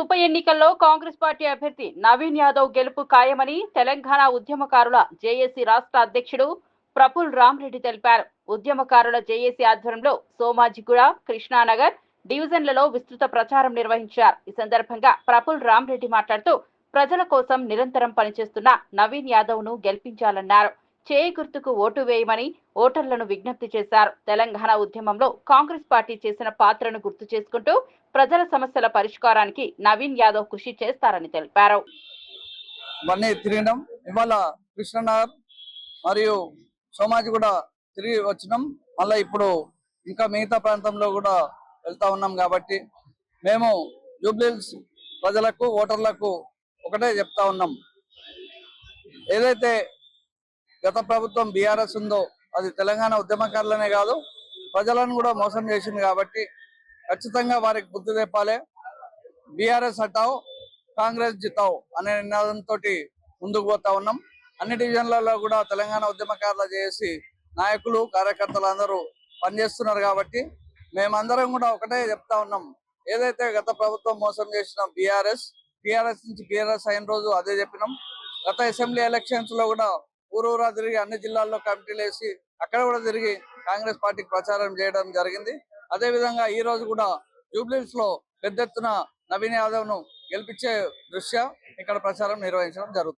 ఉప ఎన్నికల్లో కాంగ్రెస్ పార్టీ అభ్యర్థి నవీన్ యాదవ్ గెలుపు ఖాయమని తెలంగాణ ఉద్యమకారుల జేఏసీ రాష్ట్ర అధ్యక్షుడు ప్రఫుల్ రామ్రెడ్డి తెలిపారు. ఉద్యమకారుల జేఏసీ ఆధ్వర్యంలో సోమాజిగూడ కృష్ణానగర్ డివిజన్లలో విస్తృత ప్రచారం నిర్వహించారు. ఈ సందర్భంగా ప్రఫుల్ రామ్రెడ్డి మాట్లాడుతూ ప్రజల కోసం నిరంతరం పనిచేస్తున్న నవీన్ యాదవ్ను గెలిపించాలన్నారు. చేయి గుర్తుకు ఓటు వేయమని ఓటర్లను విజ్ఞప్తి చేశారు. తెలంగాణ ఉద్యమంలో కాంగ్రెస్ పార్టీ చేసిన పాత్రను గుర్తు చేసుకుంటూ ప్రజల సమస్యల పరిష్కారానికి నవీన్ యాదవ్ కృషి చేస్తారని తెలిపారు. తిరగడం ఇవాళ కృష్ణనగర్ మరియు సోమాజి కూడా తిరిగి వచ్చినాం. మళ్ళీ ఇప్పుడు ఇంకా మిగతా ప్రాంతంలో కూడా వెళ్తా ఉన్నాం కాబట్టి మేము జూబ్లీహిల్స్ ప్రజలకు ఓటర్లకు ఒకటే చెప్తా ఉన్నాం. ఏదైతే గత ప్రభుత్వం బీఆర్ఎస్ ఉందో అది తెలంగాణ ఉద్యమకారులనే కాదు ప్రజలను కూడా మోసం చేసింది కాబట్టి ఖచ్చితంగా వారికి బుద్ధి తెప్పాలి. బీఆర్ఎస్ హటావు కాంగ్రెస్ జితావు అనే నినాదంతో ముందుకు పోతా ఉన్నాం. అన్ని డివిజన్లలో కూడా తెలంగాణ ఉద్యమకారులు చేసి నాయకులు కార్యకర్తలు అందరూ పనిచేస్తున్నారు కాబట్టి మేమందరం కూడా ఒకటే చెప్తా ఉన్నాం. ఏదైతే గత ప్రభుత్వం మోసం చేసిన బీఆర్ఎస్ టీఆర్ఎస్ నుంచి బీఆర్ఎస్ అయిన రోజు అదే చెప్పినాం. గత అసెంబ్లీ ఎలక్షన్స్లో కూడా ఊరూరా తిరిగి అన్ని జిల్లాల్లో కమిటీలు వేసి అక్కడ కూడా తిరిగి కాంగ్రెస్ పార్టీకి ప్రచారం చేయడం జరిగింది. అదే విధంగా ఈ రోజు కూడా జూబ్లీస్లో పెద్ద ఎత్తున నవీన్ యాదవ్ను గెలిపించే దృష్ట్యా ఇక్కడ ప్రచారం నిర్వహించడం జరుగుతుంది.